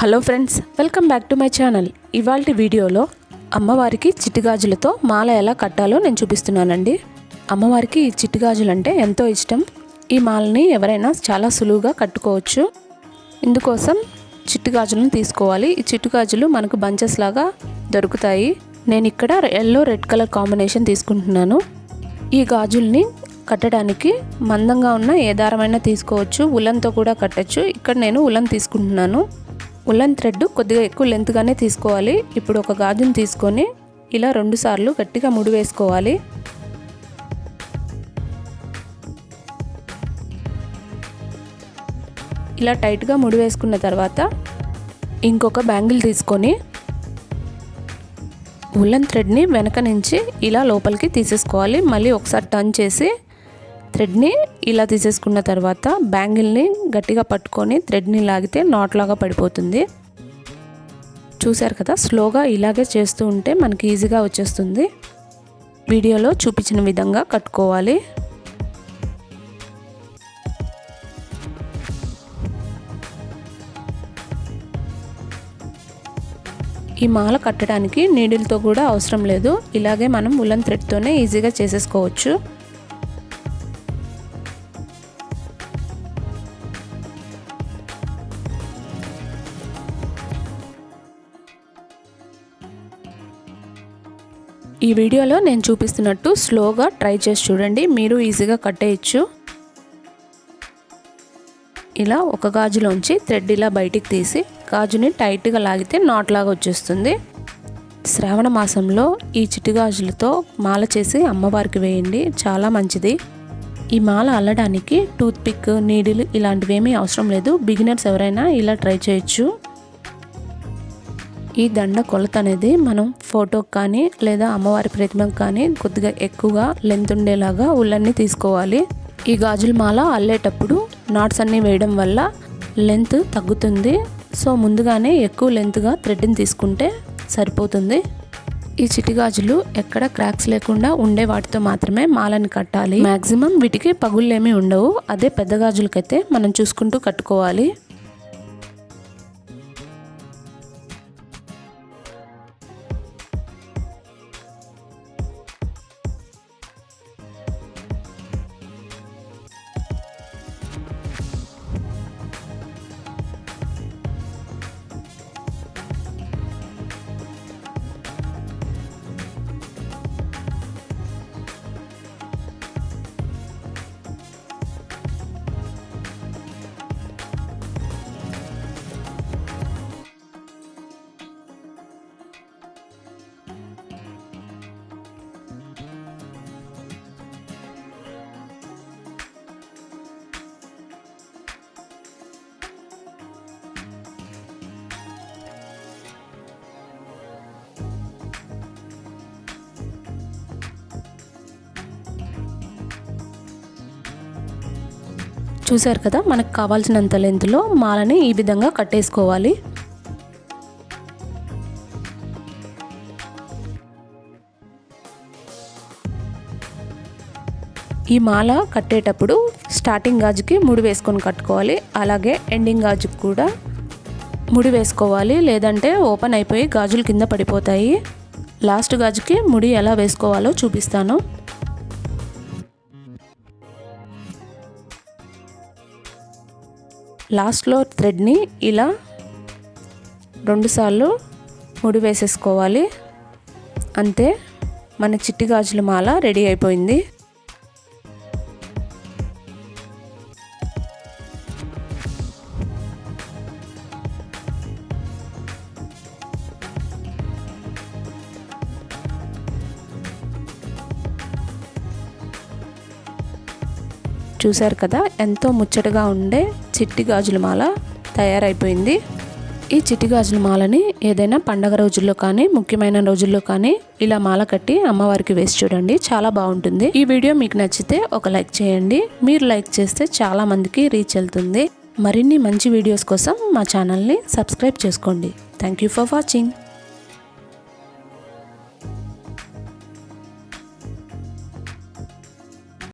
Hello friends welcome back to my channel. ఇవాళ వీడియోలో అమ్మవారికి చిట్టుగాజులతో మాల ఎలా కట్టాలో నేను చూపిస్తున్నానండి. అమ్మవారికి ఈ చిట్టుగాజులు అంటే ఎంతో ఇష్టం. ఈ మాలని ఎవరైనా చాలా సులువుగా కట్టుకోవచ్చు. ఇందుకోసం చిట్టుగాజులను తీసుకోవాలి. ఈ చిట్టుగాజులు మనకు బంచెస్ లాగా దొరుకుతాయి. నేను ఇక్కడ ఎల్లో రెడ్ కలర్ కాంబినేషన్ తీసుకుంటున్నాను. ఈ గాజుల్ని కట్టడానికి మందంగా ఉన్న ఏ దారమైనా తీసుకోవచ్చు. ఉలన్తో కూడా కట్టచ్చు. ఇక్కడ నేను ఉలన్ తీసుకుంటున్నాను. ఉలన్ థ్రెడ్ కొద్దిగా ఎక్కువ లెంత్గానే తీసుకోవాలి. ఇప్పుడు ఒక గాజును తీసుకొని ఇలా రెండుసార్లు గట్టిగా ముడి వేసుకోవాలి. ఇలా టైట్గా ముడి వేసుకున్న తర్వాత ఇంకొక బ్యాంగిల్ తీసుకొని ఉలన్ థ్రెడ్ని వెనక నుంచి ఇలా లోపలికి తీసేసుకోవాలి. మళ్ళీ ఒకసారి టర్న్ చేసి థ్రెడ్ని ఇలా తీసేసుకున్న తర్వాత బ్యాంగిల్ని గట్టిగా పట్టుకొని థ్రెడ్ని లాగితే నాట్లాగా పడిపోతుంది. చూశారు కదా స్లోగా ఇలాగే చేస్తూ ఉంటే మనకి ఈజీగా వచ్చేస్తుంది. వీడియోలో చూపించిన విధంగా కట్టుకోవాలి. ఈ మాల కట్టడానికి నీడిల్తో కూడా అవసరం లేదు. ఇలాగే మనం ఉలన్ థ్రెడ్తోనే ఈజీగా చేసేసుకోవచ్చు. ఈ వీడియోలో నేను చూపిస్తున్నట్టు స్లోగా ట్రై చేసి చూడండి. మీరు ఈజీగా కట్టేయచ్చు. ఇలా ఒక గాజులోంచి థ్రెడ్ ఇలా బయటికి తీసి గాజుని టైట్గా లాగితే నాట్ లాగా వచ్చేస్తుంది. శ్రావణ మాసంలో ఈ చిట్టి గాజులతో మాల చేసి అమ్మవారికి వేయండి. చాలా మంచిది. ఈ మాల అల్లడానికి టూత్ పిక్ నీడిల్ ఇలాంటివేమీ అవసరం లేదు. బిగినర్స్ ఎవరైనా ఇలా ట్రై చేయొచ్చు. ఈ దండ కొలత అనేది మనం ఫోటోకి కానీ లేదా అమ్మవారి ప్రతిమకు కానీ కొద్దిగా ఎక్కువగా లెంత్ ఉండేలాగా ఉల్లన్ని తీసుకోవాలి. ఈ గాజుల మాల అల్లేటప్పుడు నాట్స్ అన్నీ వేయడం వల్ల లెంత్ తగ్గుతుంది. సో ముందుగానే ఎక్కువ లెంత్గా థ్రెడ్ని తీసుకుంటే సరిపోతుంది. ఈ చిటి గాజులు ఎక్కడ క్రాక్స్ లేకుండా ఉండే వాటితో మాత్రమే మాలని కట్టాలి. మ్యాక్సిమం వీటికి పగుళ్ళేమీ ఉండవు. అదే పెద్ద గాజులకైతే మనం చూసుకుంటూ కట్టుకోవాలి. చూశారు కదా మనకు కావాల్సినంత లెంత్లో మాలని ఈ విధంగా కట్టేసుకోవాలి. ఈ మాల కట్టేటప్పుడు స్టార్టింగ్ గాజుకి ముడి వేసుకొని కట్టుకోవాలి. అలాగే ఎండింగ్ గాజుకి కూడా ముడి వేసుకోవాలి. లేదంటే ఓపెన్ అయిపోయి గాజులు కింద పడిపోతాయి. లాస్ట్ గాజుకి ముడి ఎలా వేసుకోవాలో చూపిస్తాను. లాస్ట్లో థ్రెడ్ని ఇలా రెండుసార్లు ముడి వేసేసుకోవాలి. అంతే. మన చిట్టి గాజుల మాల రెడీ అయిపోయింది. చూశారు కదా ఎంతో ముచ్చటగా ఉండే చిట్టి గాజుల మాల తయారైపోయింది. ఈ చిట్టి గాజుల మాలని ఏదైనా పండగ రోజుల్లో కానీ ముఖ్యమైన రోజుల్లో కానీ ఇలా మాల కట్టి అమ్మవారికి వేసి చూడండి చాలా బాగుంటుంది. ఈ వీడియో మీకు నచ్చితే ఒక లైక్ చేయండి. మీరు లైక్ చేస్తే చాలా మందికి రీచ్ వెళ్తుంది. మరిన్ని మంచి వీడియోస్ కోసం మా ఛానల్ని సబ్స్క్రైబ్ చేసుకోండి. Thank you for watching